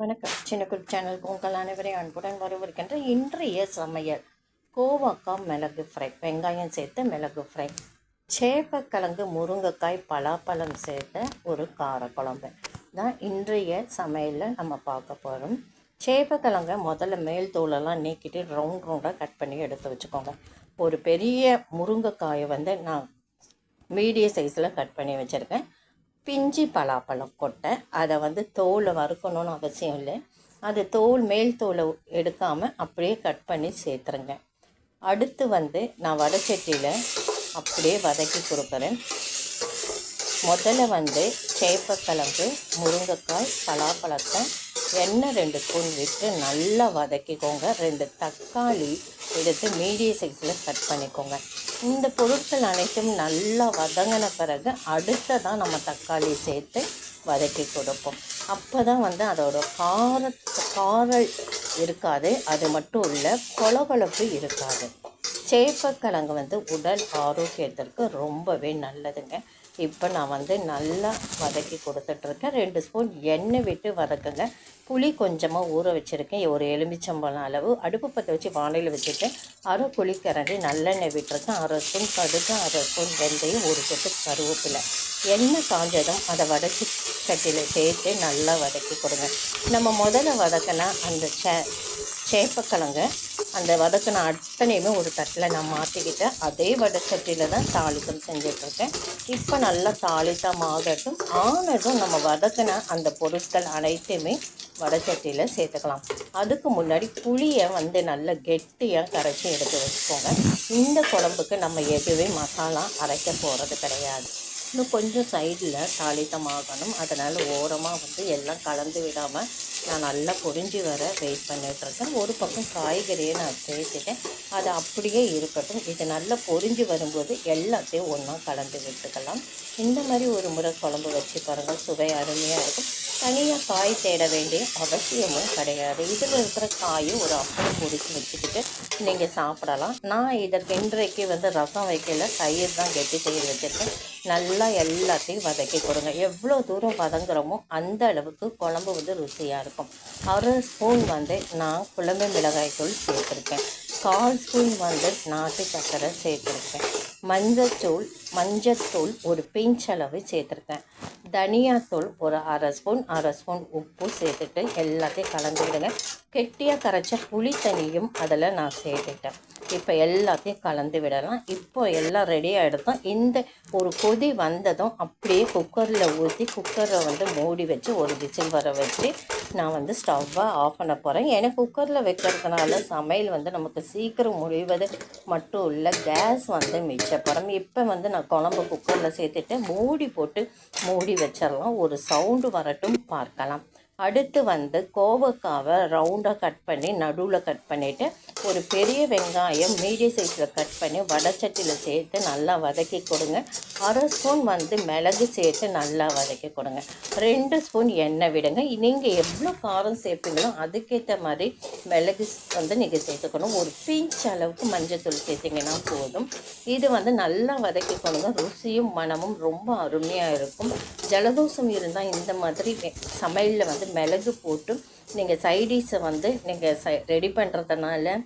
வணக்கம். சின்ன குரூப் சேனலுக்கு உங்கள் அனைவரையும் அன்புடன் வரவிருக்கின்ற இன்றைய சமையல். கோவக்காய் மிளகு ஃப்ரை வெங்காயம் சேர்த்து மிளகு ஃப்ரை சேப்பக்கிழங்கு முருங்கைக்காய் பலாப்பழம் சேர்த்த ஒரு காரக்குழம்பு தான் இன்றைய சமையலில் நம்ம பார்க்க போகிறோம் சேப்பக்கிழங்க முதல்ல மேல் தோலெல்லாம் நீக்கிட்டு ரவுண்ட் ரவுண்டாக கட் பண்ணி எடுத்து வச்சுக்கோங்க. ஒரு பெரிய முருங்கைக்காயை வந்து நான் மீடியம் சைஸில் கட் பண்ணி வச்சுருக்கேன். பிஞ்சி பலாப்பழம் கொட்டை. அதை வந்து தோலை வறுக்கணும்னு அவசியம் இல்லை. அது தோல் மேல் தோலை எடுக்காமல் அப்படியே கட் பண்ணி சேர்த்துருங்க. அடுத்து வந்து நான் வடச்சட்டியில் அப்படியே வதக்கி கொடுக்குறேன். முதல்ல வந்து சேப்பக்கிழங்கு முருங்கைக்காய் பலாப்பழத்தை எண்ணெய் ரெண்டு ஸ்பூன் விட்டு நல்லா வதக்கிக்கோங்க. ரெண்டு தக்காளி எடுத்து மீடியம் சைஸில் கட் பண்ணிக்கோங்க. இந்த பொருட்கள் அனைத்தும் நல்லா வதங்கின பிறகு அடுத்ததான் நம்ம தக்காளி சேர்த்து வதக்கி கொடுப்போம். அப்போ தான் வந்து அதோட கார காரல் இருக்காது. அது மட்டும் இல்லை கொலகொலப்பு இருக்காது. சேப்பக்கிழங்கு வந்து உடல் ஆரோக்கியத்திற்கு ரொம்பவே நல்லதுங்க. இப்போ நான் வந்து நல்லா வதக்கி கொடுத்துட்ருக்கேன். ரெண்டு ஸ்பூன் எண்ணெய் விட்டு வதக்குங்க. புளி கொஞ்சமாக ஊற வச்சுருக்கேன். ஒரு எலுமிச்சம்பழம் அளவு. அடுப்பு பற்ற வச்சு வானையில் வச்சுட்டு அரை புளி கரண்டி நல்லெண்ணெய் விட்டுருக்கேன். அரை ஸ்பூன் கடுகு அரை ஸ்பூன் வெந்தயம் ஒரு சொட்டு கருவேப்பிலை. எண்ணெய் காஞ்சதும் அதை வதக்கி சட்டியில் சேர்த்து நல்லா வதக்கி கொடுங்க. நம்ம முதல்ல வதக்கினா அந்த சே சேப்பக்கிழங்க. அந்த வதக்கின அத்தனையுமே ஒரு தட்டில் நான் மாற்றிக்கிட்டேன் அதே வடச்சட்டியில் தான் தாளித்தம் செஞ்சிட்ருக்கேன். இப்போ நல்லா தாளித்தம் ஆகட்டும் ஆனதும் நம்ம வதக்கின அந்த பொருட்கள் அனைத்துமே வடச்சட்டியில் சேர்த்துக்கலாம். அதுக்கு முன்னாடி புளியை வந்து நல்லா கெட்டியாக கரைச்சி எடுத்து வச்சுக்கோங்க. இந்த குழம்புக்கு நம்ம எதுவே மசாலா அரைக்க போகிறது கிடையாது. இன்னும் கொஞ்சம் சைடில் தாளிதமாகணும் அதனால் ஓரமாக வந்து எல்லாம் கலந்து விடாமல் நான் நல்லா பொரிஞ்சு வர வெயிட் பண்ணிகிட்ருக்கேன் ஒரு பக்கம் காய்கறியை நான் சேர்த்துட்டேன் அது அப்படியே இருக்கட்டும். இது நல்லா பொறிஞ்சு வரும்போது எல்லாத்தையும் ஒன்றா கலந்து விட்டுக்கலாம். இந்த மாதிரி ஒரு முறை குழம்பு வச்சு பாருங்கள் சுவை அருமையாக இருக்கும். தனியாக காய் தேட வேண்டிய அவசியமும் கிடையாது. இதில் இருக்கிற காயும் ஒரு அப்பளம் பொடிச்சு வச்சுக்கிட்டு நீங்கள் சாப்பிடலாம். நான் இதற்கு இன்றைக்கு வந்து ரசம் வைக்கல தயிர் தான் கெட்டி தயிர் வச்சுருக்கேன். நல்லா எல்லாத்தையும் வதக்கி கொடுங்க. எவ்வளோ தூரம் வதங்குறோமோ அந்த அளவுக்கு குழம்பு வந்து ருசியாக இருக்கும். அரை ஸ்பூன் வந்து நான் குழம்பு மிளகாய் தூள் சேர்த்துருக்கேன். கால் ஸ்பூன் வந்து நாட்டு சர்க்கரை சேர்த்துருக்கேன். மஞ்சத்தூள் மஞ்சத்தூள் ஒரு பிஞ்ச் அளவு சேர்த்துருக்கேன். தனியாத்தூள் ஒரு அரை ஸ்பூன் அரை ஸ்பூன் உப்பு சேர்த்துட்டு எல்லாத்தையும் கலந்து விடுங்க கெட்டியாக கரைச்ச புளி தனியும் அதில் நான் சேர்த்துட்டேன். இப்போ எல்லாத்தையும் கலந்து விடலாம். இப்போ எல்லாம் ரெடி ஆகிடுதும் இந்த ஒரு கொதி வந்ததும் அப்படியே குக்கரில் ஊற்றி குக்கரை வந்து மூடி வச்சு ஒரு விசில் வர வச்சு நான் வந்து ஸ்டவ்வை ஆஃப் பண்ண போகிறேன் ஏன்னா குக்கரில் வைக்கிறதுனால சமையல் வந்து நமக்கு சீக்கிரம் முடிவது மட்டும் இல்லை கேஸ் வந்து மிச்சப்படும் இப்போ வந்து நான் குழம்பு குக்கரில் சேர்த்துட்டு மூடி போட்டு மூடி வச்சிடலாம் ஒரு சவுண்டு வரட்டும் பார்க்கலாம். அடுத்து வந்து கோவக்காவை ரவுண்டாக கட் பண்ணி நடுவில் கட் பண்ணிவிட்டு ஒரு பெரிய வெங்காயம் மீடியம் சைஸில் கட் பண்ணி வடச்சட்டியில் சேர்த்து நல்லா வதக்கி கொடுங்க. அரை ஸ்பூன் வந்து மிளகு சேர்த்து நல்லா வதக்கி கொடுங்க. ரெண்டு ஸ்பூன் எண்ணெய் விடுங்க. நீங்கள் எவ்வளோ காரம் சேர்ப்பீங்களோ அதுக்கேற்ற மாதிரி மிளகு வந்து நீங்கள் சேர்த்துக்கணும். ஒரு பிஞ்ச் அளவுக்கு மஞ்சள் தூள் சேர்த்திங்கன்னா போதும். இது வந்து நல்லா வதக்கி கொடுங்க. ருசியும் மனமும் ரொம்ப அருமையாக இருக்கும். ஜலதோஷம் இருந்தால் இந்த மாதிரி சமையலில் வந்து மிளகு போட்டு நீங்கள் சைடிஷை வந்து நீங்கள் சை ரெடி பண்ணுறதுனால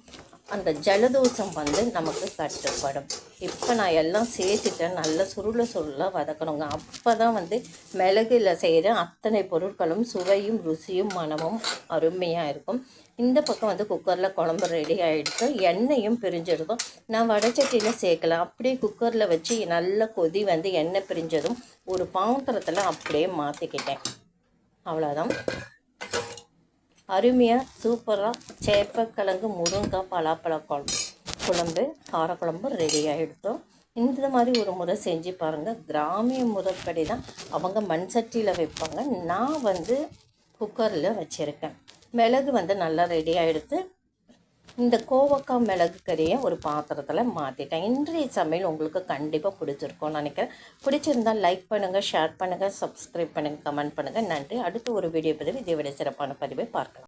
அந்த ஜலதோஷம் வந்து நமக்கு கட்டுப்படும் இப்போ நான் எல்லாம் சேர்த்துட்டேன் நல்ல சுருள சுருளாக வதக்கணுங்க. அப்போ தான் வந்து மிளகுல செய்கிற அத்தனை பொருட்களும் சுவையும் ருசியும் மனமும் அருமையாக இருக்கும். இந்த பக்கம் வந்து குக்கரில் குழம்பு ரெடி ஆகிடுச்சு எண்ணெயும் பிரிஞ்சிருக்கும். நான் வடச்சட்டியில் சேர்க்கலாம் அப்படியே குக்கரில் வச்சு நல்ல கொதி வந்து எண்ணெய் பிரிஞ்சதும் ஒரு பாத்திரத்தில் அப்படியே மாற்றிக்கிட்டேன் அவ்வளோதான் அருமையாக சூப்பராக சேப்பக்கிழங்கு முருங்காய் பலாப்பழ குழம்பு குழம்பு காரக்குழம்பு ரெடி ஆகிடுத்தோம் இந்த மாதிரி ஒரு முறை செஞ்சு பாருங்கள் கிராமிய முறைப்படி தான் அவங்க மண் சட்டியில் வைப்பாங்க. நான் வந்து குக்கரில் வச்சுருக்கேன். மிளகு வந்து நல்லா ரெடி ஆகிடுத்து இந்த கோவக்காய் மிளகு கறியை ஒரு பாத்திரத்தில் மாற்றிட்டேன் இன்றைய சமையல் உங்களுக்கு கண்டிப்பாக பிடிச்சிருக்கும்னு நினைக்கிறேன். பிடிச்சிருந்தால் லைக் பண்ணுங்கள் ஷேர் பண்ணுங்கள் சப்ஸ்கிரைப் பண்ணுங்கள் கமெண்ட் பண்ணுங்கள் நன்றி. அடுத்து ஒரு வீடியோ பதிவு இதை விட சிறப்பான பதிவை பார்க்கலாம்.